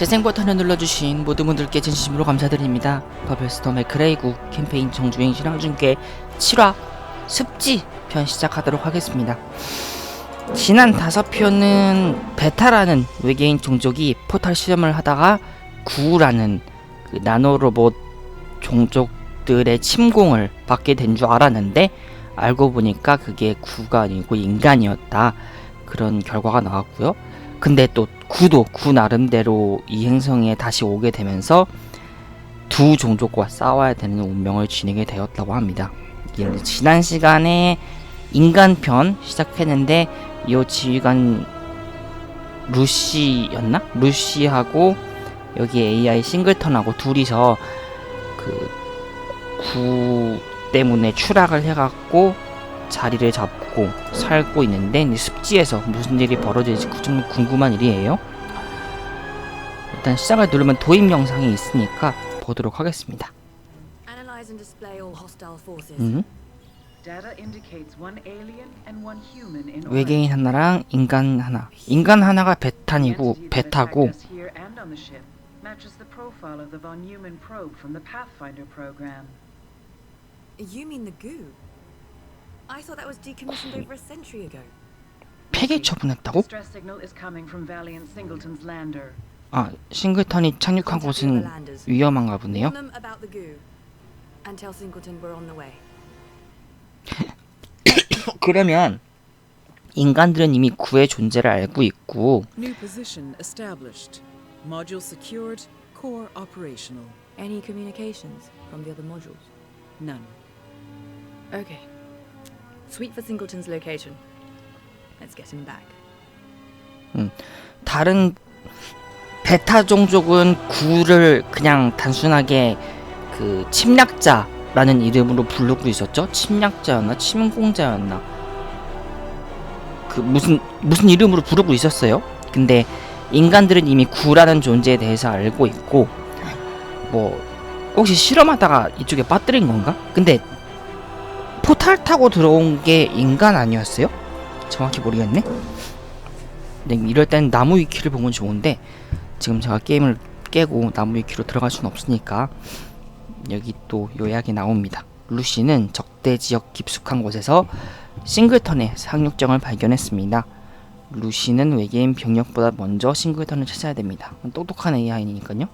재생 버튼을 눌러주신 모든 분들께 진심으로 감사드립니다. 더블스톰 맥크레이구 캠페인 정주행 실황 중계 7화 습지 편 시작하도록 하겠습니다. 지난 다섯 편은 베타라는 외계인 종족이 포탈 실험을 하다가 구라는 그 나노 로봇 종족들의 침공을 받게 된 줄 알았는데 알고 보니까 그게 구가 아니고 인간이었다. 그런 결과가 나왔고요. 근데 또 구도 구 나름대로 이 행성에 다시 오게 되면서 두 종족과 싸워야 되는 운명을 지니게 되었다고 합니다. 지난 시간에 인간편 시작했는데 이 지휘관 루시였나? 루시하고 여기 AI 싱글턴하고 둘이서 그 구 때문에 추락을 해갖고 자리를 잡고 살고 있는데 이 습지에서 무슨 일이 벌어질지 좀 궁금한 일이에요. 일단 시작을 누르면 도입 영상이 있으니까 보도록 하겠습니다. Analyze and display all hostile forces. 음, Data indicates one alien and one human in 외계인 하나랑 인간 하나. 인간 하나가 베탄이고 베타고 I thought that was decommissioned over a century ago. 폐기 처분했다고? Stress signal is coming from Valiant Singleton's lander. 아 싱글턴이 착륙한 곳은 위험한가 보네요. Warn them about the goo. And tell Singleton we're on the way. 그러면 인간들은 이미 구의 존재를 알고 있고 New position established. Module secured. Core operational. Any communications from the other modules? None. Okay. Sweep for Singleton's location. Let's get him back. 다른 베타 종족은 구를 그냥 단순하게 그 침략자라는 이름으로 부르고 있었죠. 침략자였나 침공자였나 그 무슨 무슨 이름으로 부르고 있었어요. 근데 인간들은 이미 구라는 존재에 대해서 알고 있고 뭐 혹시 실험하다가 이쪽에 빠뜨린 건가? 근데 포탈 타고 들어온 게 인간 아니었어요? 정확히 모르겠네. 네, 이럴 땐 나무 위키를 보면 좋은데 지금 제가 게임을 깨고 나무 위키로 들어갈 수는 없으니까 여기 또 요약이 나옵니다. 루시는 적대 지역 깊숙한 곳에서 싱글턴의 상륙정을 발견했습니다. 루시는 외계인 병력보다 먼저 싱글턴을 찾아야 됩니다. 똑똑한 AI니까요.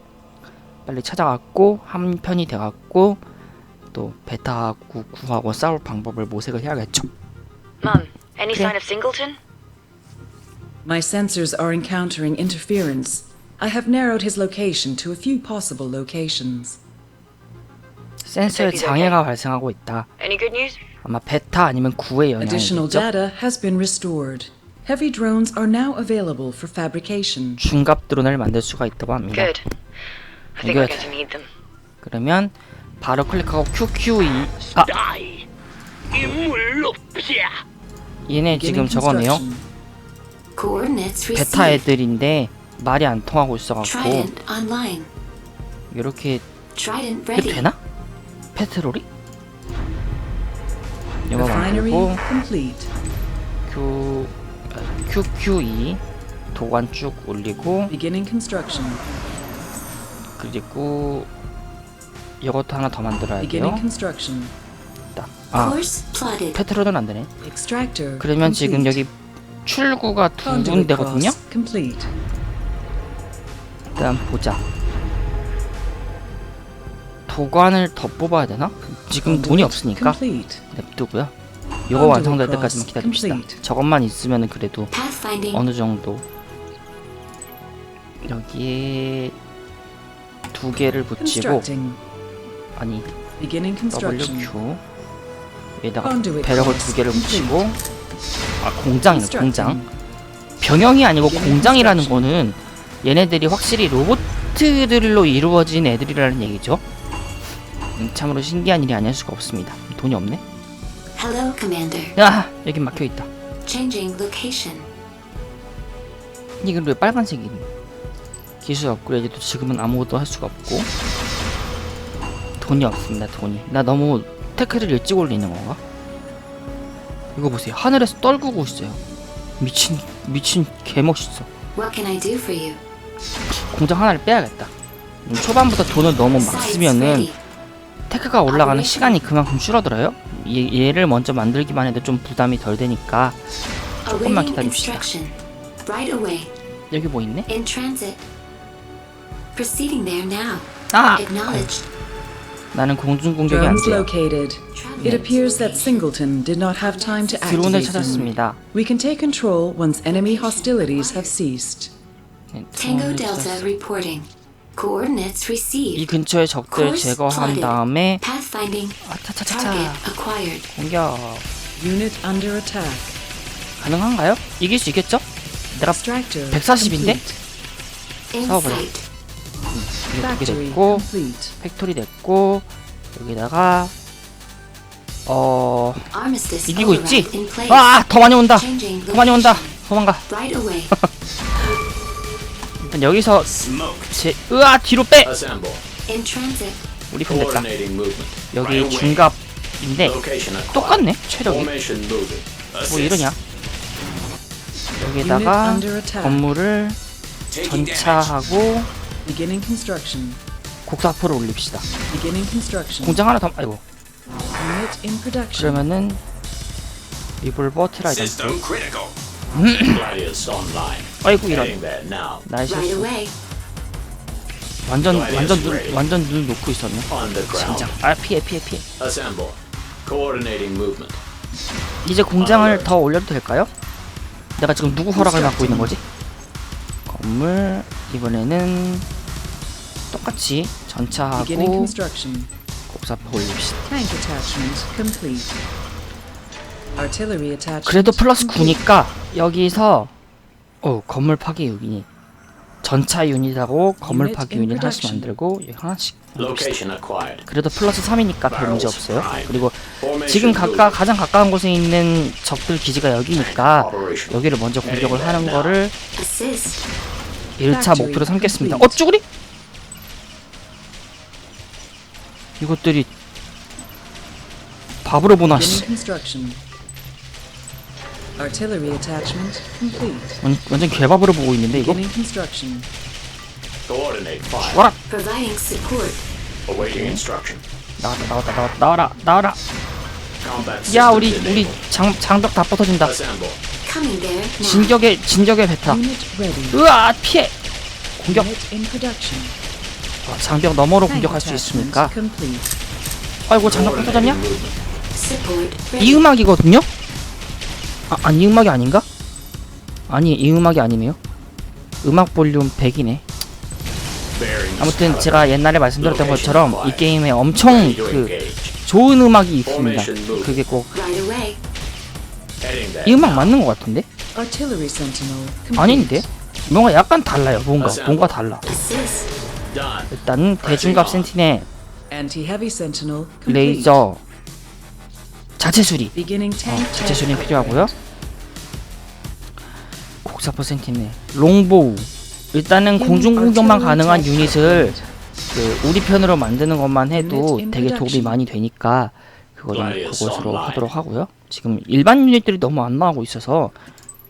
빨리 찾아갔고 한 편이 돼갖고 또 베타하고 구하고 싸울 방법을 모색을 해야겠죠. Mum, any sign of Singleton? My sensors are encountering interference. I have narrowed his location to a few possible locations. 센서에 장애가 발생하고 있다. Any good news? 아마 베타 아니면 구의 Additional 영향이겠죠. data has been restored. Heavy drones are now available for fabrication. 중갑 드론을 만들 수가 있다고 합니다. Good. I think we're going to need them. 그러면 바로 클릭하고 QQ2 아 얘네 지금 저거네요. 베타. 애들인데 말이 안 통하고 있어갖고 Trident online. 이렇게 Trident 이게 ready. 되나? 페트롤이? 이거 Refinery 만들고 complete. Q 아, QQ2 도관 쭉 올리고 Beginning construction. 그리고 이것도 하나 더 만들어야 돼요. Beginning construction. 딱. 아 Course plotted. 페트롤은 안 되네. Extractor. 그러면 지금 complete. 여기 출구가 두 Conduit 군데거든요. cross complete. 일단 보자. 도관을 더 뽑아야 되나? 지금 돈이 없으니까 complete. 냅두고요. 이거 완성될 때까지만 기다립시다. Complete. 저것만 있으면 그래도 Pathfinding. 어느 정도 여기에 두 개를 붙이고 Constructing. 아니 Beginning construction. WQ 여기다가 배럭을 두 개를. 붙이고 아 공장이네 공장. 병영이 아니고 공장이라는. 거는 얘네들이 확실히 로봇들로 이루어진 애들이라는 얘기죠. 음, 참으로 신기한 일이 아닐 수가 없습니다. 돈이 없네. Hello, Commander. 야 여기 막혀 있다. Changing location. 이건 왜 빨간색이니? 기술 업그레이드도 지금은 아무것도 할 수가 없고 돈이 없습니다. 돈이. 나 너무 태클을 일찍 올리는 건가? 이거 보세요. 하늘에서 떨구고 있어요. 미친 미친 개 멋있어. What can I do for you? 공장 하나를 빼야겠다. 음, 초반부터 돈을 너무 막 쓰면은. 테크가 올라가는 시간이 그만큼 줄어들어요. 얘, 얘를 먼저 만들기만 해도 좀 부담이 덜 되니까 조금만 기다립시다. 여기 뭐 있네? Now. 아! 나는 공중 공격이 안 Drones 돼요. located. It appears that. Singleton did not have time to 드론을 activate them. 찾았습니다. We can take control once enemy hostilities have ceased. 네, Tango 드론을 Delta 찾았- reporting. Coordinates 이 received. 근처의 적들 Course 제거한 plotted. 다음에 Pathfinding. 아차차차차 Target acquired. 공격 Unit under attack. 가능한가요? 이길 수 있겠죠? 내가 Extractor 140 인데? In 사업을 sight. 이게 Factory 됐고. 팩토리 됐고 여기다가 어 이기고 있지? override in place. 아더 많이 온다 더 많이 온다. 도망가. 일단 여기서 제 으아 뒤로 빼. 우리 편 됐다. 여기. 중갑인데. 똑같네 체력이. 뭐. 이러냐 여기다가. 건물을. 전차하고 Beginning construction. 곡사포를 올립시다 Beginning construction. 공장 하나 더 아이고 Unit in production. 그러면은 리볼버 트라이던트 System critical. Gladius online. 아이고 이런 Heading there now. 나의 Right away. 완전 완전 눈 완전 눈 놓고 있었네 On the ground. 진짜 아 피해 피해 피해 Assemble. Coordinating movement. 이제 공장을 더 올려도 될까요? 내가 지금 누구 허락을 받고 있는 거지? 건물 이번에는 똑같이 전차하고. 곡사포 올립시다. 그래도 플러스 complete. 9니까 여기서 어 건물 파괴 유닛 전차 유닛하고 건물 파괴 유닛 하나씩. 만들고 여기 하나씩. 그래도 플러스 3이니까 별 문제 없어요 그리고 지금. 가까 가장 가까운 곳에 있는 적들 기지가 여기니까. 여기를 먼저 공격을 하는 거를 Assist. 1차 Factory 목표로 삼겠습니다. 어. 쭈구리? 이것들이 밥으로 보나 씨. 완, 완전 개밥으로 보고 있는데 이거? 와라! 나왔다 나왔다 나왔다 나와라 나와라 야 우리 우리. 장, 장벽 다 부서진다. 진격의 진격의 베타. 으아 피해 공격 어, 장벽 너머로 공격할 수 complete. 아이고 장벽. Support 이. 음악이거든요? 아, 아니 이 음악이 아닌가? 아니 이 음악이 아니네요 음악 볼륨 100이네 Bearings 아무튼 제가 옛날에 말씀드렸던 것처럼 이 게임에 엄청 그. 좋은 음악이 있습니다. 그게 꼭 이. 음악 맞는 것 같은데? 아닌데? 뭔가 약간 달라요. 뭔가 뭔가 달라. 일단은 대중갑 센티넬. 레이저 자체 수리 어, 자체 수리 필요하고요. 곡사포 센티넬 롱보우 일단은 공중 공격만 가능한 유닛을 그 우리 편으로 만드는 것만 해도 되게 도움이 많이 되니까 그거는 그것으로 하도록 하고요. 지금 일반 유닛들이 너무 안 나오고 있어서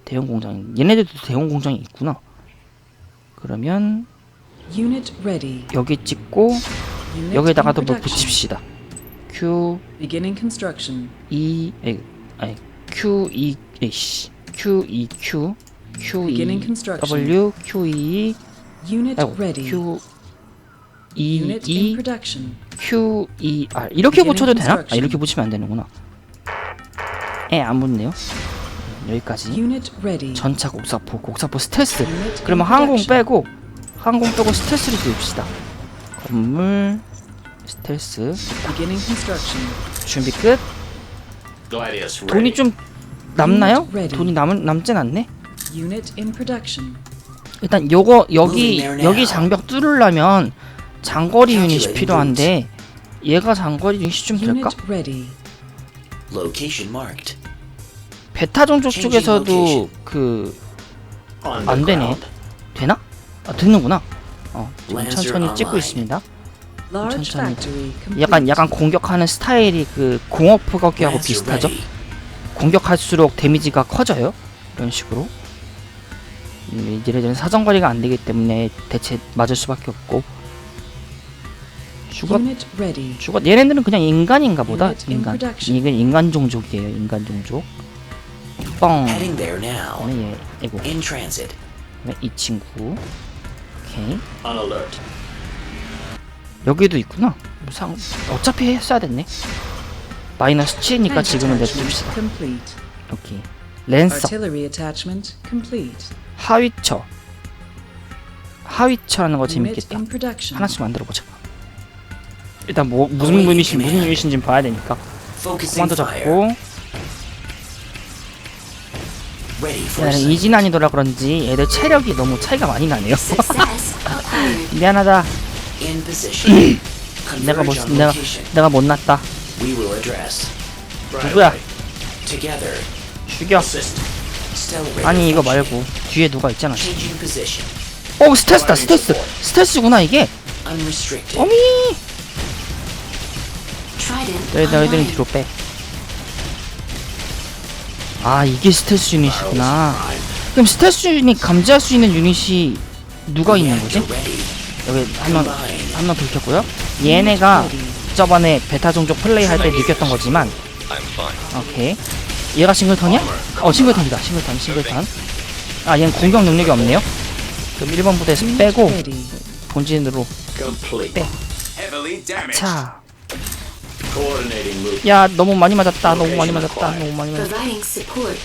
대형 공장 얘네들도 대형 공장이 있구나. 그러면. 여기 찍고 여기다가도 뭐. 붙입시다. Q Beginning construction. E 에 아니 Q E 에이씨 Q E Q Q E construction. W Q E Unit 아이고 ready. Q E E production. Q E R 이렇게 붙여도 되나? 아. 이렇게 붙이면 안 되는구나. 에안 붙네요. 음, 여기까지. Unit ready. 전차 곡사포 곡사포 스텔스. 그러면 항공. 빼고 항공 빼고 스텔스를 도입시다. 건물 스텔스. 준비 끝. 돈이 좀 남나요? 돈이 남은 남진 않네. 일단 요거 여기. 여기 장벽 뚫으려면 장거리 유닛이 필요한데 얘가 장거리 유닛이 좀 될까? 베타 종족 쪽에서도. 그 On the 안 되네. 아 되는구나. 어 지금 천천히 찍고. 있습니다. 천천히. 약간 약간 공격하는 스타일이 그 공업 거기하고 Lancer 비슷하죠? 공격할수록 데미지가 커져요. 이런 식으로. 음, 이래저래 사정거리가 안 되기 때문에 대체 맞을 수밖에 없고 ready. 슈가 얘네들은 그냥 인간인가 보다 Unit in 인간 production. 이건 인간 종족이에요 인간 종족 뻥 Heading there now. 그다음에 얘 이거 In transit. 그다음에 이 친구 오케이 On alert. 여기도 있구나 상 어차피 했어야 됐네 마이너스 7이니까 Tank 지금은 냅둡시다. 오케이 랜서. 하위처 하위처라는 거 재밌겠다. 하나씩 만들어 보자 일단 뭐 무슨 유닛이 무슨 유닛인지 봐야 되니까 fire. 잡고 이진환이더라 그런지 애들 체력이 너무 차이가 많이 나네요. 미안하다 In position. 내가 못 내가. 내가 못 났다 We will address. Right 누구야. 죽여 아니 이거. 말고 뒤에 누가 있잖아 Changing position. 어 스텔스다 스텔스 스텔스구나 이게 Unrestricted. 어미 너희 너희들은. 뒤로 빼. 아 이게 스텔스 유닛이구나. 그럼 스텔스 유닛 감지할 수 있는 유닛이 누가 있는 거지? 여기 한명 Combine. 한명 들켰고요. 얘네가 저번에 베타 종족 플레이 할 때 느꼈던 거지만. 오케이. 얘가 싱글턴이야? 어 싱글턴이다. 싱글턴 싱글턴. 아 얘는 공격 능력이 없네요. 그럼 1번 부대에서 빼고. 본진으로 Complete. 빼. Heavily damaged. 야 너무 많이 맞았다. 너무 많이 맞았다. 너무 많이 맞았다. Providing support.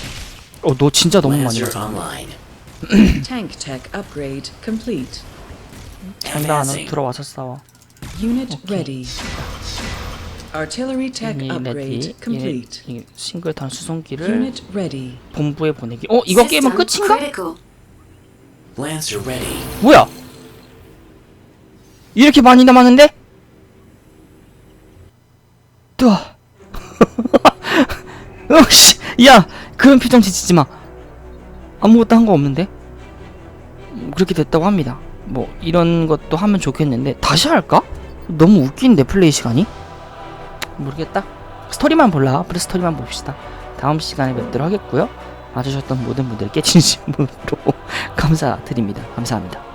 어너 진짜 너무 많이 Lancer 맞았다. online. Tank tech upgrade complete. 장난 안. 네, 들어와서 싸워. Unit ready. Artillery tech 얘네 upgrade 레디, complete. 얘네 이 싱글턴 수송기를 Unit ready. 본부에 보내기. 어 이거 게임은 System 끝인가? Critical. Lancer ready. 뭐야? 이렇게 많이 남았는데? 뜨아. 어씨, 야 그런 표정 짓지 마. 아무것도 한 거 없는데? 음, 그렇게 됐다고 합니다. 뭐 이런 것도 하면 좋겠는데 다시 할까? 너무 웃긴데 플레이 시간이? 모르겠다. 스토리만 볼라. 그래 스토리만 봅시다. 다음 시간에 뵙도록 하겠고요. 와주셨던 모든 분들께 진심으로 감사드립니다. 감사합니다.